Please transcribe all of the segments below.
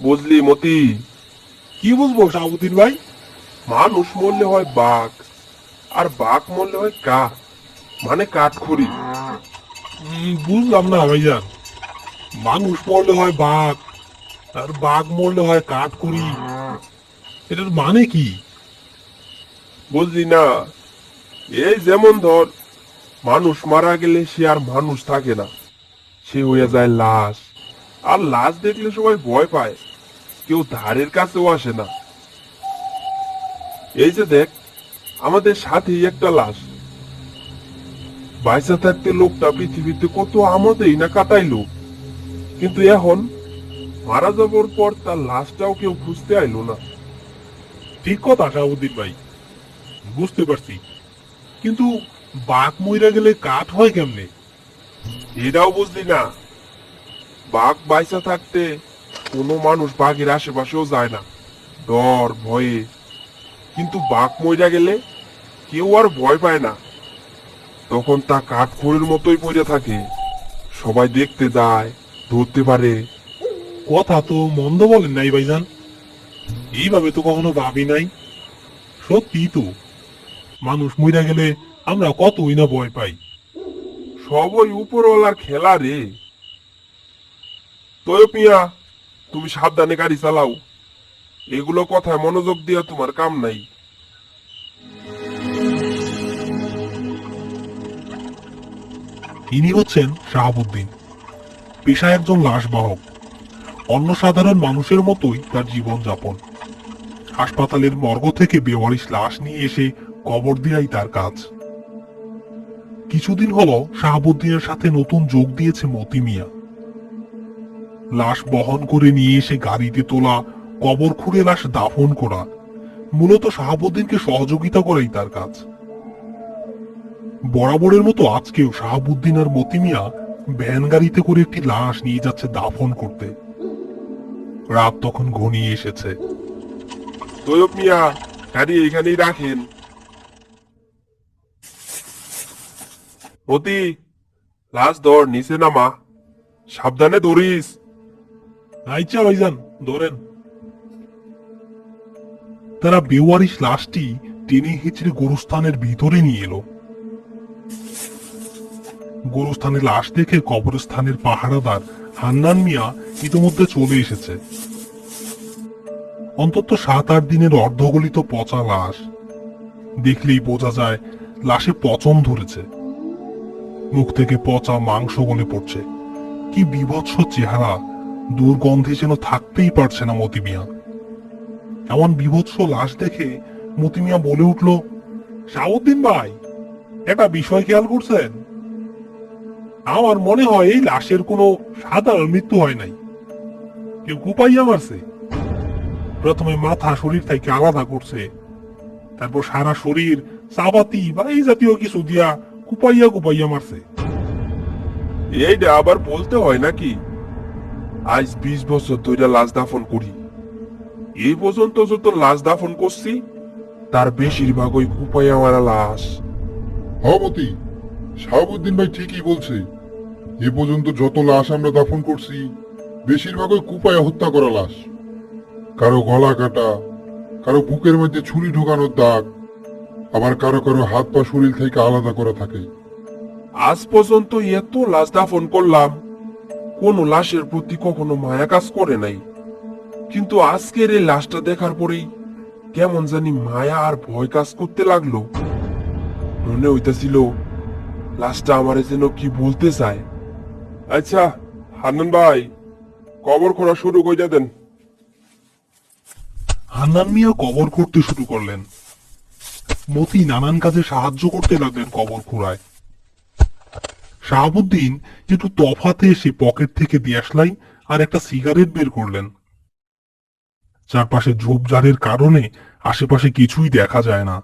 বুঝলি মতি? কি বুঝব শাহাবুদ্দিন ভাই? মানুষ মরলে হয় বাঘ, আর বাঘ মরলে হয় কাঠ মানে কাঠখড়ি। বুঝলাম না ভাইজান। মানুষ মরলে হয় বাঘ, আর বাঘ মরলে হয় কাঠ করি এটার মানে কি? বুঝলি না? এই যেমন ধর, মানুষ মারা গেলে সে আর মানুষ থাকে না। সে হয়ে যায় লাশ। আর লাশ দেখলে সবাই ভয় পায়। কেউ ধারের কাছেও আসে না। এই যে দেখ, আমাদের সাথেই একটা লাশ। বাইসা থাকতে লোকটা পৃথিবীতে কত আমদেই না কাটাইলো। কিন্তু এখন মারা যাবার পর তার লাশটাও কেউ খুঁজতে আইলো না। ঠিক কথা শাহাবুদ্দিন ভাই, বুঝতে পারছি। কিন্তু বাঘ মইরা গেলে কাঠ হয় কেমনে? এটাও বুঝলি না। বাঘ বাইসা থাকতে কোনো মানুষ বাঘের আশেপাশেও যায় না। ডর, ভয়ে। কিন্তু বাঘ মইরা গেলে কেউ আর ভয় পায় না। তখন তা কাঠখড়ির মতোই পড়ে থাকে। সবাই দেখতে যায়, ধরতে পারে। কথা তো মন্দ বলেন নাই ভাইজান। এইভাবে তো কখনো ভাবি নাই। সত্যি তো। মানুষ মইরা গেলে আমরা কতই না ভয় পাই। সব ওই উপরওয়ালার খেলা রে। তয় পিয়া তুমি সাবধানে গাড়ি চালাও। এগুলো কথায় মনোযোগ দিয়া তোমার কাম নাই। ইনি হচ্ছেন শাহাবুদ্দিন, পেশায় একজন লাশবাহক। অন্য সাধারণ মানুষের মতোই তার জীবন যাপন হাসপাতালের মর্গ থেকে বেওয়ারিশ লাশ নিয়ে এসে কবর দেওয়াই তার কাজ। কিছুদিন হলো শাহাবুদ্দিনের সাথে নতুন যোগ দিয়েছে মতি মিয়া। লাশ বহন করে নিয়ে এসে গাড়িতে তোলা, কবর খুঁড়ে লাশ দাফন করা। মূলত শাহাবুদ্দিনকে সহযোগিতা করাই তার কাজ। বরাবরের মতো আজকেও শাহাবুদ্দিন আর মতিমিয়া ভ্যান গাড়িতে করে একটি লাশ নিয়ে যাচ্ছে দাফন করতে। রাত তখন ঘনিয়ে এসেছে। মিয়া এখানেই রাখেন। মতি, লাশ ধর, নিচে নামা। সাবধানে ধরিস। আইচা ভাইজান, ধরেন। তারা বেওয়ারিশ লাশটি টেনে হিচড়ে গোরস্থানের ভিতরে নিয়ে এলো। গোরস্থানের লাশ দেখে কবরস্থানের পাহারাদার হান্নান মিয়া ইতিমধ্যে চলে এসেছে। অন্তত সাত আট দিনের অর্ধগলিত পচা লাশ। দেখলেই বোঝা যায়, লাশে পচন ধরেছে। মুখ থেকে পচা মাংস গলে পড়ছে। কি বিভৎস চেহারা দুর্গন্ধে যেন থাকতেই পারছে না মতিমিয়া এমন বিভৎস লাশ দেখে মতিমিয়া বলে উঠল শাহুদ্দিন ভাই, একটা বিষয় খেয়াল করছেন? আমার মনে হয় এই লাশের কোনো সাধারণ মৃত্যু হয় নাই। কেউ কুপাইয়া মারছে। প্রথমে মাথা শরীর থেকে আলাদা করছে, তারপর সারা শরীর চাবাতি বা এই জাতীয় কিছু দিয়া কুপাইয়া কুপাইয়া মারছে। এইটা আবার বলতে হয় নাকি? আজ বিশ বছর ধরে লাশ দাফন করি। এই পর্যন্ত যত লাশ দাফন করছি তার বেশিরভাগ ওই কুপাইয়া মারা লাশ হমতি শাহাবুদ্দিন ভাই ঠিকই বলছে। এ পর্যন্ত যত লাশ আমরা দাফন করছি বেশিরভাগই কুপায় হত্যা করা লাশ। কারও গলা কাটা কারও বুকের মধ্যে ছুরি ঢোকানোর দাগ আবার কারও কারও হাত পা শরীর থেকে আলাদা করা থাকে। আজ পর্যন্ত এত লাশ দাফন করলাম কোন লাশের প্রতি কখনো মায়া কাজ করে নাই। কিন্তু আজকের এই লাশটা দেখার পরেই কেমন জানি মায়া আর ভয় কাজ করতে লাগল। মনে হইতেছিল, লাশটা আমারে যেন কি বলতে চায়। আচ্ছা হান্নান ভাই, কবর খোঁড়া শুরু করে দেন। হান্নান মিয়া কবর করতে শুরু করলেন। মতি নানান কাজে সাহায্য করতে লাগলেন কবর খোঁড়ায়। শাহাবুদ্দিন একটু তফাতে এসে পকেট থেকে দিয়াশলাই আর একটা সিগারেট বের করলেন। চারপাশে ঝোপঝাড়ের কারণে আশেপাশে কিছুই দেখা যায় না।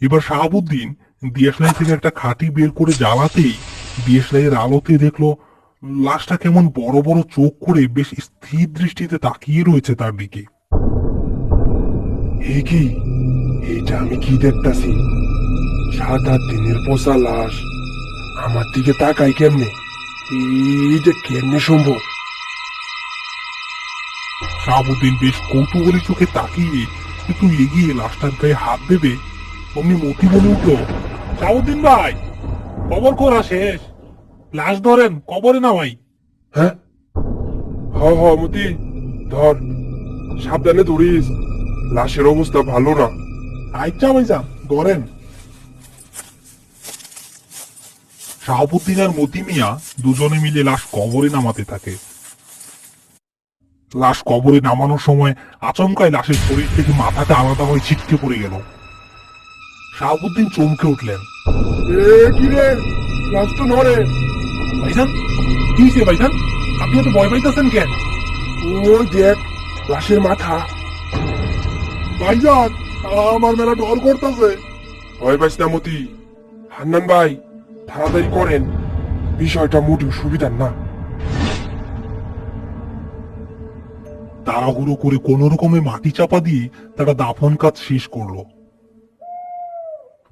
এবার শাহাবুদ্দিন দিয়াশলাই থেকে একটা খাঁটি বের করে জ্বালাতেই দিয়াশলাইয়ের আলোতে দেখল, লাশটা কেমন বড় বড় চোখ করে বেশ স্থির দৃষ্টিতে তাকিয়ে রয়েছে তার দিকে। এ কি? এইটা আমি কি দেখতাছি? সাত আট দিনের পোষা লাশ। আমার দিকে তাকাই কেমনে? এইটা কেমনে সম্ভব? শাহাবুদ্দিন বেশ কৌতূহলী চোখে তাকিয়ে একটু এগিয়ে লাশটার গায়ে হাত দেবে অমনি মতি বলে উঠল শাহাবুদ্দিন ভাই কবর করা শেষ। লাশ ধরেন কবরে না ভাই। হ্যাঁ? হ হ মতি ধর সাবধানে ধরিস। লাশের অবস্থা ভালো না। আচ্ছা ভাইজান ধরেন। শাহাবুদ্দিন আর মতি মিয়া দুজনে মিলে লাশ কবরে নামাতে থাকে। লাশ কবরে নামানোর সময় আচমকায় লাশের শরীর থেকে মাথাটা আলাদা হয়ে ছিটকে পড়ে গেল। শাহাবুদ্দিন চমকে উঠলেন। ভাইজান কি হয়েছে ভাইজান? আপনি তো ভয় পাইতেছেন কেন? ওই দেখ লাশের মাথা। ভাইজান আমার মেলা ডর করতেছে। ভয় পাইস না মতি। হান্নান ভাই তাড়াতাড়ি করেন। বিষয়টা মোটেও সুবিধার না। তাড়াহুড়ো করে কোন রকমে মাটি চাপা দিয়ে তারা দাফন কাজ শেষ করল।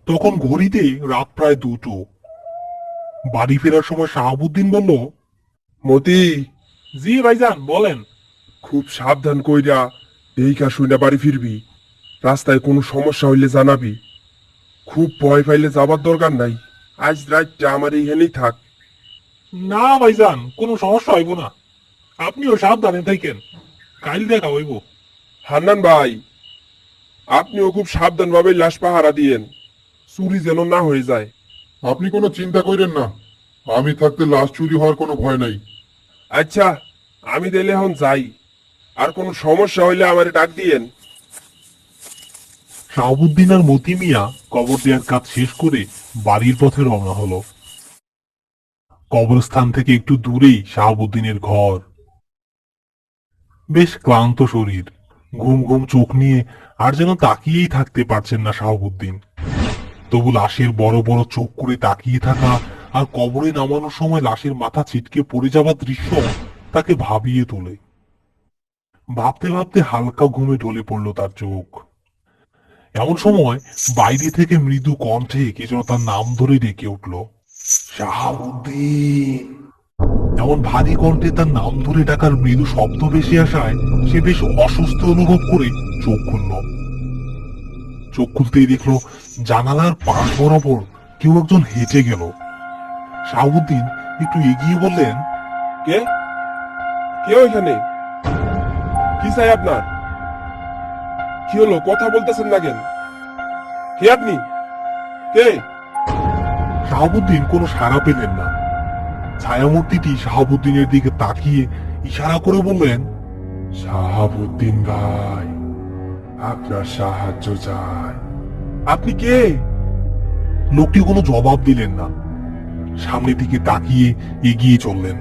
তখন ঘড়িতে রাত প্রায় দুটো। বাড়ি ফেরার সময় শাহাবুদ্দিন বলল, মতি, জি ভাইজান, বলেন। খুব সাবধান কইরা দেইকা শুইনা বাড়ি ফিরবি। রাস্তায় কোনো সমস্যা হইলে জানাবি। খুব ভয় পাইলে যাবার দরকার নাই। আজ রাতটা আমার এইখানেই থাক। না ভাইজান কোনো সমস্যা হইব না। আপনিও সাবধানে থাকেন। কাল দেখা হইব। হান্নান ভাই আপনিও খুব সাবধান ভাবে লাশ পাহারা দিয়েন। চুরি যেন না হয়ে যায়। আপনি কোনো চিন্তা করেন না। আমি থাকতে লাশ চুরি হওয়ার কোনো ভয় নাই। আচ্ছা আমি তাইলে এখন যাই। আর কোনো সমস্যা হইলে আমারে ডাক দিয়েন। শাহাবুদ্দিন আর মতি মিয়া কবর দেওয়ার কাজ শেষ করে বাড়ির পথে রওনা হলো। কবরস্থান থেকে একটু দূরেই শাহাবুদ্দিনের ঘর। বেশ ক্লান্ত শরীর। ঘুম ঘুম চোখ নিয়ে আর যেন তাকিয়েই থাকতে পারছেন না শাহাবুদ্দিন। তবু লাশের বড় বড় চোখ করে তাকিয়ে থাকা আর কবরে নামানোর সময় লাশের মাথা ছিটকে পড়ে যাওয়ার দৃশ্য তাকে ভাবিয়ে তোলে। ভাবতে ভাবতে হালকা ঘুমে ঢলে পড়ল তার চোখ। এমন সময় বাইরে থেকে মৃদু কণ্ঠে কে যেন তার নাম ধরে ডেকে উঠল শাহাবুদ্দিন এমন ভারী কণ্ঠে তার নাম ধরে ডাকার মৃদু শব্দ ভেসে আসায় সে বেশ অসুস্থ অনুভব করে চোখ খুলল। চোখ খুলতেই দেখল জানালার পাশ বরাবর কেউ একজন হেঁটে গেল। শাহাবুদ্দিন একটু এগিয়ে বললেন, কে? কে ওইখানে? কি চাই আপনার? কি হলো? কথা বলতেছেন না কেন? কে আপনি? কে? শাহাবুদ্দিন কোনো সাড়া পেলেন না। ছায়ামূর্তিটি শাহাবুদ্দিনের দিকে তাকিয়ে ইশারা করে বললেন, শাহাবুদ্দিন ভাই, আপনার সাহায্য চাই। আপনি কে? লোকটি কোনো জবাব দিলেন না। সামনের দিকে তাকিয়ে এগিয়ে চললেন।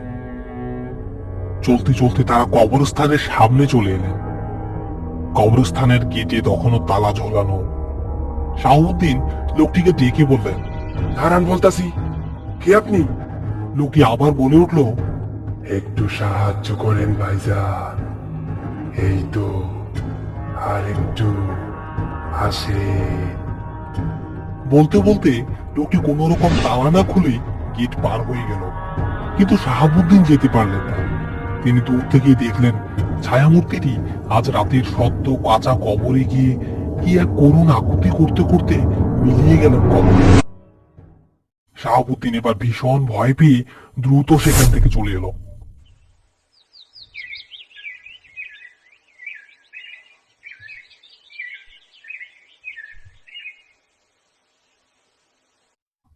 চলতে চলতে তারা কবরস্থানের সামনে চলে এলেন। কবরস্থানের গেটে তখনও তালা ঝোলানো। শাহাবুদ্দিন লোকটিকে ডেকে বললেন, দাঁড়ান বলতাছি, কে আপনি? লোকটি আবার বলে উঠল, একটু সাহায্য করেন ভাইজান। এই তো আর একটু আসে। বলতে বলতে লোকটি কোন রকম তালা না খুলে গেট পার হয়ে গেল। কিন্তু শাহাবুদ্দিন যেতে পারলেন না। তিনি দূর থেকেই দেখলেন ছায়ামূর্তিটি আজ রাতের সদ্য কাঁচা কবরে গিয়ে কি এক করুণ আকুতি করতে করতে মিলিয়ে গেল কবরে। শাহাবুদ্দিন এবার ভীষণ ভয় পেয়ে দ্রুত সেখান থেকে চলে এলো।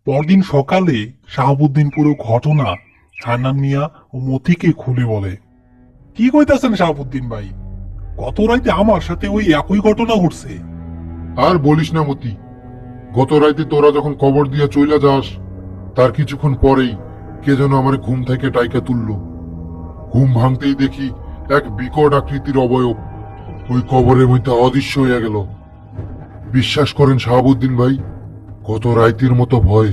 পরদিন সকালে শাহাবুদ্দিন পুরো ঘটনা হান্নান মিয়া ও মতিকে খুলে বলে। কি কইতাছেন শাহাবুদ্দিন ভাই? গত রাইতে আমার সাথে ওই একই ঘটনা ঘটছে। আর বলিস না মতি গত রাইতে তোরা যখন কবর দিয়া চইলা যাস তার কিছুক্ষণ পরেই কে যেন আমার ঘুম থেকে টাইকা তুললো। ঘুম ভাঙতেই দেখি এক বিকট আকৃতির অবয়ব ওই কবরের মধ্যে অদৃশ্য হইয়া গেল। বিশ্বাস করেন শাহাবুদ্দিন ভাই গত রাইতির মতো ভয়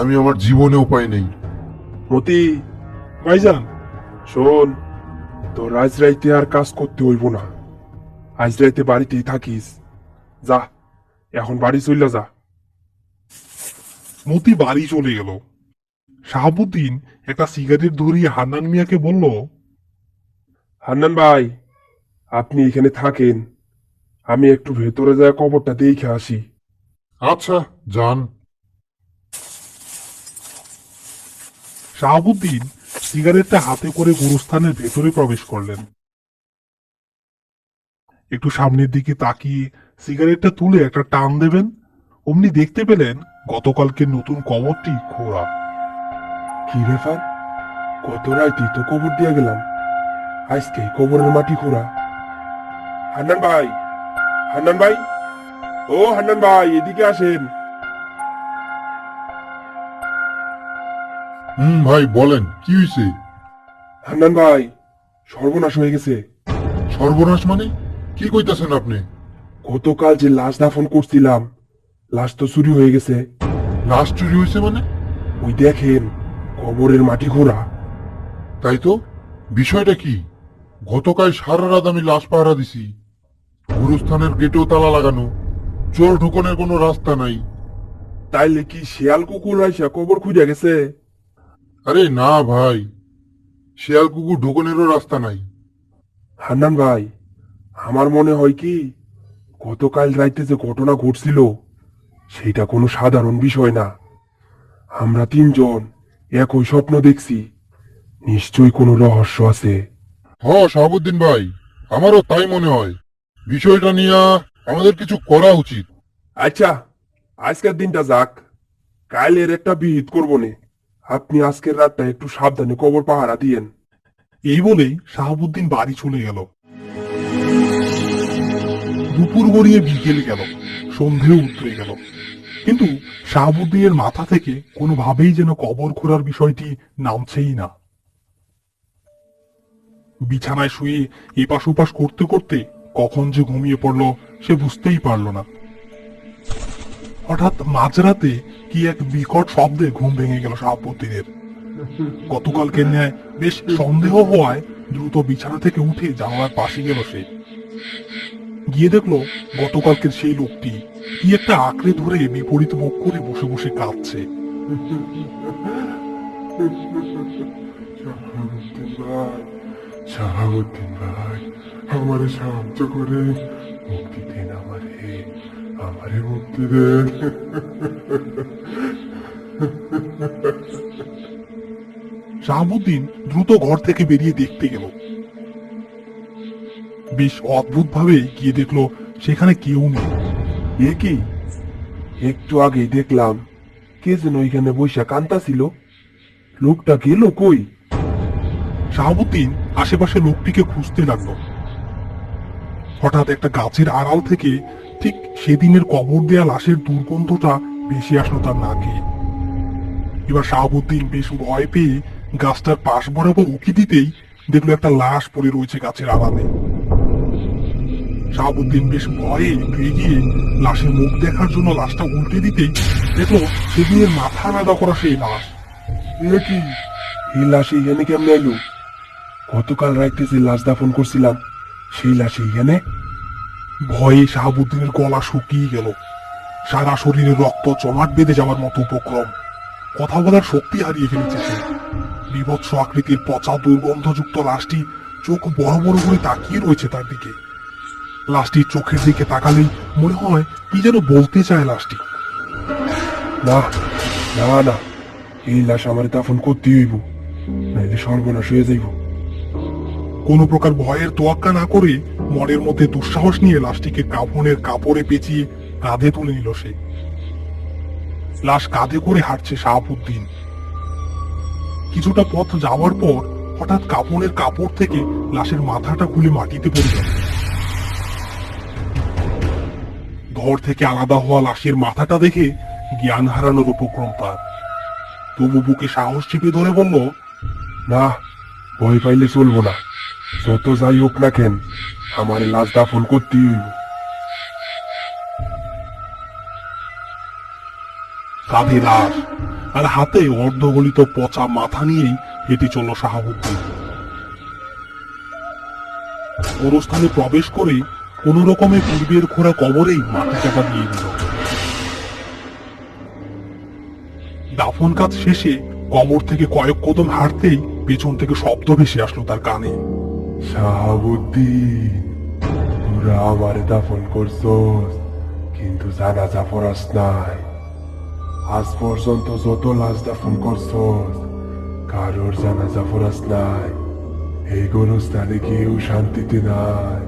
আমি আমার জীবনেও পাই নাই। মতি ভাইজান শোন তোর আজ রাইতে আর কাজ করতে হইব না। আজ রাইতে বাড়িতেই থাকিস। যা এখন বাড়ি চইলা যা। মতি বাড়ি চলে গেল। শাহাবুদ্দিন একটা সিগারেট ধরিয়ে হান্নান মিয়াকে বলল হান্নান ভাই আপনি এখানে থাকেন। আমি একটু ভেতরে যায় কবরটা দেখে আসি। আচ্ছা যান। শাহাবুদ্দিন সিগারেটটা হাতে করে গুরুস্থানের ভেতরে প্রবেশ করলেন। একটু সামনের দিকে তাকিয়ে সিগারেটটা তুলে একটা টান দেবেন? অমনি দেখতে পেলেন গতকালকে নতুন কবরটি খোঁড়া কি ব্যাপার? কত রাইতেই তো কবর দিয়ে গেলাম? আজকে কবরের মাটি খোঁড়া হান্নান ভাই! হান্নান ভাই! ও হান্নান ভাই, এদিকে আসেন। হুম ভাই বলেন কি হয়েছে হান্নান ভাই সর্বনাশ হয়ে গেছে। সর্বনাশ মানে? কি কইতাছেন আপনি? গতকাল যে লাশ দাফন করছিলাম লাশ তো চুরি হয়ে গেছে। লাশ চুরি হয়েছে মানে? ওই দেখেন কবরের মাটি খোঁড়া তাই তো? বিষয়টা কি? গতকাল সারা রাত আমি লাশ পাহারা দিছি। গুরুস্থানের গেটেও তালা লাগানো। চোর ঢুকনের কোনো রাস্তা নাই। তাইলে কি শিয়াল কুকুর আইসা কবর খুঁজে গেছে? আরে না ভাই শিয়াল কুকুর ঢুকনেরও রাস্তা নাই। হান্নান ভাই আমার মনে হয় কি গতকাল রাইতে যে ঘটনা ঘটছিল সেটা কোনো সাধারণ বিষয় না। আমরা তিনজন একই স্বপ্ন দেখছি নিশ্চয়ই কোনো রহস্য আছে। হ শাহাবুদ্দিন ভাই আমারও তাই মনে হয়। বিষয়টা নিয়ে আমাদের কিছু করা উচিত। আচ্ছা আজকের দিনটা যাক। কালের একটা বিহিত করব নে। আপনি আজকের রাতটা একটু সাবধানে কবর পাহারা দিয়েন। এই বলেই শাহাবুদ্দিন বাড়ি চলে গেল। দুপুর গড়িয়ে বিকেল গেল, সন্ধেও উতরে গেল। কিন্তু শাহাবুদ্দিনের মাথা থেকে কোনোভাবেই যেন কবর খোঁড়ার বিষয়টি নামছেই না। বিছানায় শুয়ে এপাশ ওপাশ করতে করতে কখন যে ঘুমিয়ে পড়ল সে বুঝতেই পারল না। হঠাৎ মাঝরাতে কি এক বিকট শব্দে ঘুম ভেঙে গেল শাহাবুদ্দিনের গতকালকে ন্যায় বেশ সন্দেহ হওয়ায় দ্রুত বিছানা থেকে উঠে জানালার পাশে গেল সে। গিয়ে দেখল গতকালকের সেই লোকটি কি একটা আঁকড়ে ধরে বিপরীত মুখ করে বসে বসে কাঁদছে। শাহাবুদ্দিন ভাই, আমারে সাহায্য করে। আমারে মুক্তি দেন শাহাবুদ্দিন দ্রুত ঘর থেকে বেরিয়ে দেখতে গেল। বেশ অদ্ভুত ভাবে গিয়ে দেখল সেখানে কেউ নেই। এ কি? একটু আগেই দেখলাম। কে যেন ওইখানে বৈশা কান্তা ছিল। লোকটা গেল কই? শাহাবুদ্দিন আশেপাশে লোকটিকে খুঁজতে লাগল। হঠাৎ একটা গাছের আড়াল থেকে ঠিক সেদিনের কবর দেয়া লাশের দুর্গন্ধটা ভেসে আসলো তার নাকে। এবার শাহাবুদ্দিন বেশ ভয় পেয়ে গাছটার পাশ বরাবর উকি দিতেই দেখল একটা লাশ পড়ে রয়েছে গাছের আড়ালে। শাহাবুদ্দিন বেশ ভয়ে একটু এগিয়ে লাশের মুখ দেখার জন্য লাশটা উল্টে দিতেই দেখল সেদিনের মাথা আলাদা করা সেই লাশ। এ কি? এই লাশ এইখানে কেমনে এলো? গতকাল রাইতে যে লাশ দাফন করছিলাম, সেই লাশ এইখানে ভয়ে শাহাবুদ্দিনের গলা শুকিয়ে গেল। সারা শরীরে রক্ত জমাট বেঁধে যাওয়ার মতো উপক্রম। কথা বলার শক্তি হারিয়ে ফেলেছে সে। বিভৎস আকৃতির পচা, দুর্গন্ধযুক্ত লাশটি চোখ বড় বড় করে তাকিয়ে রয়েছে তার দিকে। লাশটির চোখের দিকে তাকালেই মনে হয় কি যেন বলতে চায় লাশটি। না না না, এই লাশ আমার দাফন করতে হইব। নাইলে সর্বনাশ হয়ে যাইব। কোনো প্রকার ভয়ের তোয়াক্কা না করে মনের মধ্যে দুঃসাহস নিয়ে লাশটিকে কাফনের কাপড়ে পেঁচিয়ে কাঁধে তুলে নিল সে। লাশ কাঁধে করে হাঁটছে শাহাবুদ্দিন। কিছুটা পথ যাওয়ার পর হঠাৎ কাপনের কাপড় থেকে লাশের মাথাটা খুলে মাটিতে পড়ে গেল ঘর থেকে আলাদা হওয়া লাশের মাথাটা দেখে জ্ঞান হারানোর উপক্রম তার। তবু বুকে সাহস চেপে ধরে বলল, না, ভয় পাইলে চলবো না। যত যাই হোক না কেন, আমার লাশ দাফন করতেই কাঁধে লাশ আর হাতে অর্ধগলিত পচা মাথা নিয়েই হেঁটে চলল শাহাবুদ্দিন। গোরস্থানে প্রবেশ করে কোন রকমে পূর্বের খোঁড়া কবরেই মাটি চাপা দিয়ে দিল। দাফন কাজ শেষে কবর থেকে কয়েক কদম হাঁটতেই পেছন থেকে শব্দ ভেসে আসলো তার কানে। শাহাবুদ্দিন, তোরা আমার দাফন করছস, কিন্তু জানাজা পড়াস নাই। আজ পর্যন্ত যত লাশ দাফন করছস, কারোর জানাজা পড়াস নাই। এই গরুস্থানে কেউ শান্তিতে নাই,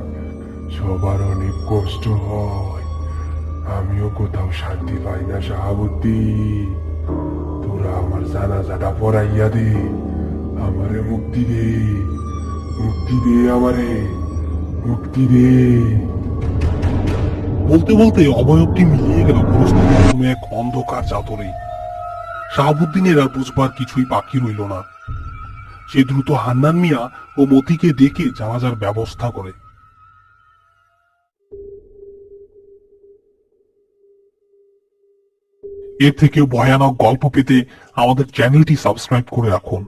সবার অনেক কষ্ট হয়। আমিও কোথাও শান্তি পাই না শাহাবুদ্দি তোরা আমার জানাজাটা পড়াইয়া দে, আমারে মুক্তি দে। মুক্তি দে আমারে, মুক্তি দে। বলতে বলতে অবয়বটি মিলিয়ে গেল কোনো এক অন্ধকার চাদরে। শাহাবুদ্দিনের আর বুঝবার কিছুই বাকি রইল না। সে দ্রুত হান্নান মিয়া ও মতিকে ডেকে জানাজার ব্যবস্থা করে। এর থেকে ভয়ানক গল্প পেতে আমাদের চ্যানেলটি সাবস্ক্রাইব করে রাখুন।